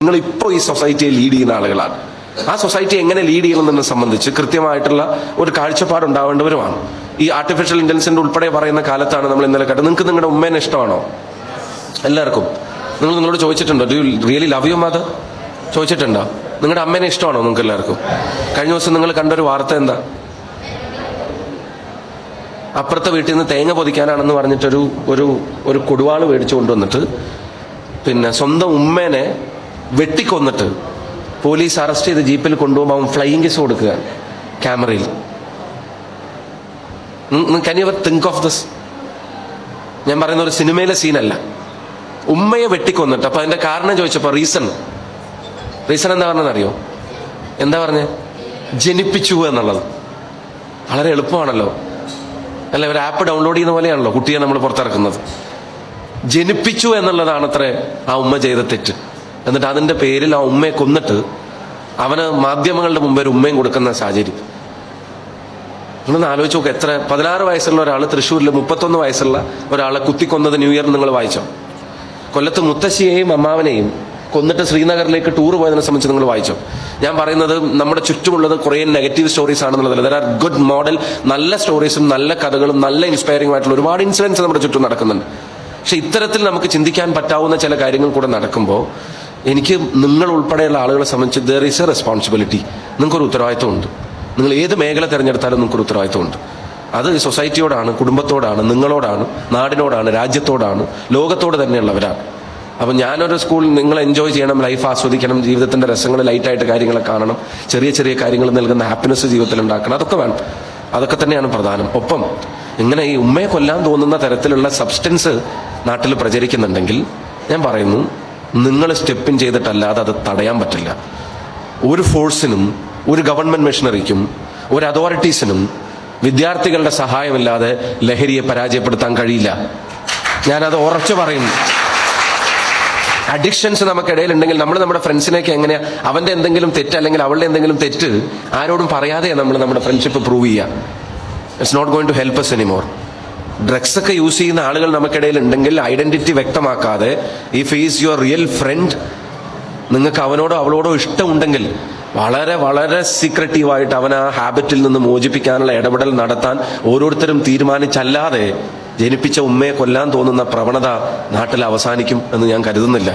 നിങ്ങൾ ഇപ്പോൾ ഈ സൊസൈറ്റിയെ ലീഡ് ചെയ്യുന്ന ആളുകളാണ്. ആ സൊസൈറ്റി എങ്ങനെ ലീഡ് ചെയ്യണമെന്നതിനെ സംബന്ധിച്ച് കൃത്യമായിട്ടുള്ള ഒരു കാഴ്ചപ്പാട് ഉണ്ടാവേണ്ടവരുമാണ് ഈ ആർട്ടിഫിഷ്യൽ ഇന്റലിജൻസിന്റെ ഉൾപ്പെടെ പറയുന്ന കാലത്താണ് നമ്മൾ ഇന്നലെ കേട്ടത് നിങ്ങൾക്ക് നിങ്ങളുടെ ഉമ്മേനെ ഇഷ്ടമാണോ? എല്ലാവർക്കും. നിങ്ങൾ നിങ്ങളോട് ചോദിച്ചിട്ടുണ്ടോ? Do really love you mother ചോദിച്ചിട്ടുണ്ടോ? നിങ്ങളുടെ അമ്മേനെ ഇഷ്ടമാണോ നിങ്ങൾക്ക് എല്ലാവർക്കും? കഴിഞ്ഞ ദിവസം നിങ്ങൾ കണ്ടൊരു വാർത്ത എന്താ? അപ്പുറത്തെ വീട്ടിൽ നിന്ന് തേങ്ങ പൊതിക്കാനാണെന്ന് പറഞ്ഞിട്ടൊരു ഒരു ഒരു കൊടുവാൾ മേടിച്ചു കൊണ്ടുവന്നിട്ട് പിന്നെ സ്വന്തം ഉമ്മേനെ വെട്ടിക്കൊന്നിട്ട് പോലീസ് അറസ്റ്റ് ചെയ്ത് ജീപ്പിൽ കൊണ്ടുപോകുമ്പോൾ അവൻ ഫ്ലൈയിങ് കിസ് കൊടുക്കുക ക്യാമറയിൽ. യു തിങ്ക് ഓഫ് ദിസ് ഞാൻ പറയുന്ന ഒരു സിനിമയിലെ സീനല്ല ഉമ്മയെ വെട്ടിക്കൊന്നിട്ട് അപ്പൊ അതിന്റെ കാരണം ചോദിച്ചപ്പോ റീസൺ റീസൺ എന്താ പറഞ്ഞതെന്നറിയോ എന്താ പറഞ്ഞേ? ജനിപ്പിച്ചു എന്നുള്ളത്. വളരെ എളുപ്പമാണല്ലോ. അല്ല ഒരു ആപ്പ് ഡൗൺലോഡ് ചെയ്യുന്ന പോലെയാണല്ലോ കുട്ടിയെ നമ്മൾ പുറത്തിറക്കുന്നത്. ജനിപ്പിച്ചു എന്നുള്ളതാണ് അത്രേ ആ ഉമ്മ ചെയ്ത തെറ്റ്. എന്നിട്ട് അതിന്റെ പേരിൽ ആ ഉമ്മയെ കൊന്നിട്ട് അവന് മാധ്യമങ്ങളുടെ മുമ്പേ ഒരു ഉമ്മയും കൊടുക്കുന്ന സാഹചര്യം. നിങ്ങളൊന്ന് ആലോചിച്ച് നോക്ക് എത്ര പതിനാറ് വയസ്സുള്ള ഒരാൾ തൃശ്ശൂരിൽ മുപ്പത്തൊന്ന് വയസ്സുള്ള ഒരാളെ കുത്തിക്കൊന്നത് ന്യൂ ഇയർ നിങ്ങൾ വായിച്ചോ? കൊല്ലത്ത് മുത്തശ്ശിയെയും അമ്മാവനെയും കൊന്നിട്ട് ശ്രീനഗറിലേക്ക് ടൂർ പോയതിനെ സംബന്ധിച്ച് നിങ്ങൾ വായിച്ചോ? ഞാൻ പറയുന്നത് നമ്മുടെ ചുറ്റുമുള്ളത് കുറേ നെഗറ്റീവ് സ്റ്റോറീസ് ആണെന്നുള്ളതല്ല. ദർ ആർ ഗുഡ് മോഡൽ നല്ല സ്റ്റോറീസും നല്ല കഥകളും നല്ല ഇൻസ്പയറിംഗ് ആയിട്ടുള്ള ഒരുപാട് ഇൻസിഡൻസ് നമ്മുടെ ചുറ്റും നടക്കുന്നുണ്ട്. പക്ഷെ ഇത്തരത്തിൽ നമുക്ക് ചിന്തിക്കാൻ പറ്റാവുന്ന ചില കാര്യങ്ങൾ കൂടെ നടക്കുമ്പോൾ എനിക്ക് നിങ്ങൾ ഉൾപ്പെടെയുള്ള ആളുകളെ സംബന്ധിച്ച് ദർ ഈസ് എ റെസ്പോൺസിബിലിറ്റി നിങ്ങൾക്കൊരു ഉത്തരവാദിത്വമുണ്ട്. നിങ്ങൾ ഏത് മേഖല തിരഞ്ഞെടുത്താലും നിങ്ങൾക്കൊരു ഉത്തരവാദിത്വമുണ്ട്. അത് സൊസൈറ്റിയോടാണ് കുടുംബത്തോടാണ് നിങ്ങളോടാണ് നാടിനോടാണ് രാജ്യത്തോടാണ് ലോകത്തോട് തന്നെയുള്ളവരാണ്. അപ്പം ഞാനൊരു സ്കൂൾ നിങ്ങൾ എൻജോയ് ചെയ്യണം ലൈഫ് ആസ്വദിക്കണം ജീവിതത്തിന്റെ രസങ്ങൾ ലൈറ്റായിട്ട് കാര്യങ്ങളെ കാണണം ചെറിയ ചെറിയ കാര്യങ്ങൾ നൽകുന്ന ഹാപ്പിനെസ് ജീവിതത്തിൽ ഉണ്ടാക്കണം അതൊക്കെ വേണം. അതൊക്കെ തന്നെയാണ് പ്രധാനം. ഒപ്പം ഇങ്ങനെ ഈ ഉമ്മയെ കൊല്ലാൻ തോന്നുന്ന തരത്തിലുള്ള സബ്സ്റ്റൻസ് നാട്ടിൽ പ്രചരിക്കുന്നുണ്ടെങ്കിൽ ഞാൻ പറയുന്നു നിങ്ങൾ സ്റ്റെപ്പിൻ ചെയ്തിട്ടല്ലാതെ അത് തടയാൻ പറ്റില്ല. ഒരു ഫോഴ്സിനും ഒരു ഗവൺമെന്റ് മെഷീനറിക്കും ഒരു അതോറിറ്റീസിനും വിദ്യാർത്ഥികളുടെ സഹായമില്ലാതെ ലഹരിയെ പരാജയപ്പെടുത്താൻ കഴിയില്ല. ഞാനത് ഉറച്ചു പറയും. അഡിക്ഷൻസ് നമുക്കിടയിൽ ഉണ്ടെങ്കിൽ നമ്മൾ നമ്മുടെ ഫ്രണ്ട്സിനേക്ക് എങ്ങനെയാ അവന്റെ എന്തെങ്കിലും തെറ്റ് അല്ലെങ്കിൽ അവളുടെ എന്തെങ്കിലും തെറ്റ് ആരോടും പറയാതെയാണ് നമ്മൾ നമ്മുടെ ഫ്രണ്ട്ഷിപ്പ് പ്രൂവ് ചെയ്യുക. It's not going to help us anymore drugs ഒക്കെ യൂസ് ചെയ്യുന്ന ആളുകൾ നമുക്കിടയിൽ ഉണ്ടെങ്കിൽ identity വ്യക്തമാക്കാതെ if is your real friend നിങ്ങൾക്ക് അവനോടോ അവളോടോ ഇഷ്ടമുണ്ടെങ്കിൽ വളരെ വളരെ സീക്രട്ടീവായിട്ട് അവൻ ആ ഹാബിറ്റിൽ നിന്ന് മോചിപ്പിക്കാനുള്ള ഇടപെടൽ നടത്താൻ ഓരോരുത്തരും തീരുമാനിച്ചല്ലാതെ ജനിപ്പിച്ച ഉമ്മയെ കൊല്ലാൻ തോന്നുന്ന പ്രവണത നാട്ടിൽ അവസാനിക്കും എന്ന് ഞാൻ കരുതുന്നില്ല.